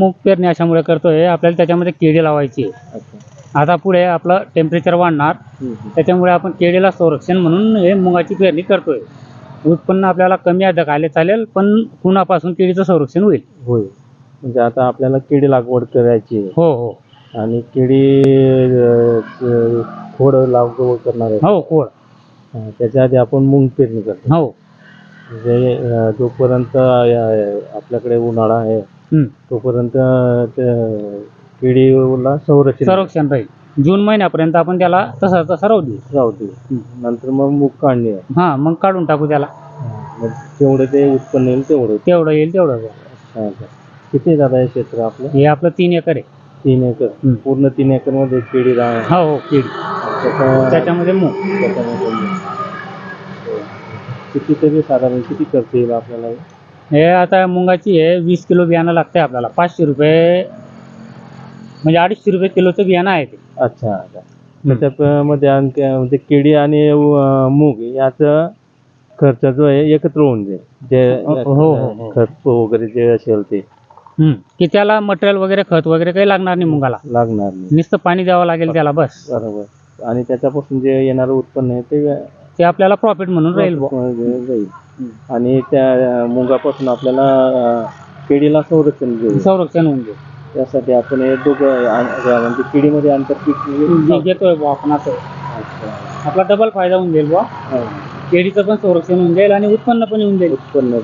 मूग पेरणी अशामुळे करतोय आपल्याला त्याच्यामध्ये केळी लावायची. आहे. आता पुढे आपलं टेम्परेचर वाढणार. त्याच्यामुळे आपण केळीला संरक्षण म्हणून हे मुगाची पेरणी करतोय. उत्पन्न आपल्याला कमी अधिक आले चालेल पण उन्हापासून केळीचं संरक्षण होईल. होय म्हणजे आता आपल्याला केळी लागवड करायची आहे. हो हो. आणि केळी अं, अं, खोड लागवड करणार आहे. हो कोळ हा, त्याच्या आधी आपण मुंग पेरणी करतो. हो. म्हणजे अं, जोपर्यंत अं, आपल्याकडे उन्हाळा आहे. तोपर्यंत केळीला संरक्षण संरक्षण राहील. जून महिन्यापर्यंत आपण त्याला तसा तसा राहू देऊ. राहू दे नंतर मग मूग काढणी. आहे हा मग काढून टाकू त्याला. मग जेवढं ते उत्पन्न येईल तेवढं. तेवढं येईल तेवढं जाईल. किती दादा आहे क्षेत्र आपलं? हे आपलं तीन एकर आहे. तीन एकर. हम्म. पूर्ण तीन एकरमध्ये केळी राह हो हो केळी त्याचा- त्याच्यामध्ये मूग. त्याच्यामध्ये मूग. किती तरी साधारण किती खर्च येईल आपल्याला हे? हे आता मुंगाची आहे वीस किलो बियाणं लागतंय आपल्याला. पाचशे रुपये म्हणजे अडीचशे रुपये किलोचं बियाणं आहे ते. अच्छा अच्छा. त्याच्यामध्ये आणखी म्हणजे केळी आणि मूग याचा खर्च जो आहे एकत्र होऊन जाईल. जे हो, हो, हो. खत वगैरे जे असेल ते. हम्म. की त्याला मटेरियल वगैरे खत वगैरे काही लागणार नाही मुंगाला. लागणार नाही. नुसतं पाणी द्यावं लागेल त्याला बस. बरोबर. आणि त्याच्यापासून जे येणारं उत्पन्न आहे ते ते आपल्याला प्रॉफिट म्हणून राहील बुवा. जाईल आणि त्या मुगापासून आपल्याला केळीला संरक्षण संरक्षण होऊन जाईल त्यासाठी आपण हे दोघं म्हणजे केळीमध्ये आंतरपीक जे घेतोय बुवा आपण असं. अच्छा. आपला डबल फायदा होऊन जाईल बुवा. केळीचं पण संरक्षण होऊन जाईल आणि उत्पन्न पण येऊन जाईल. उत्पन्न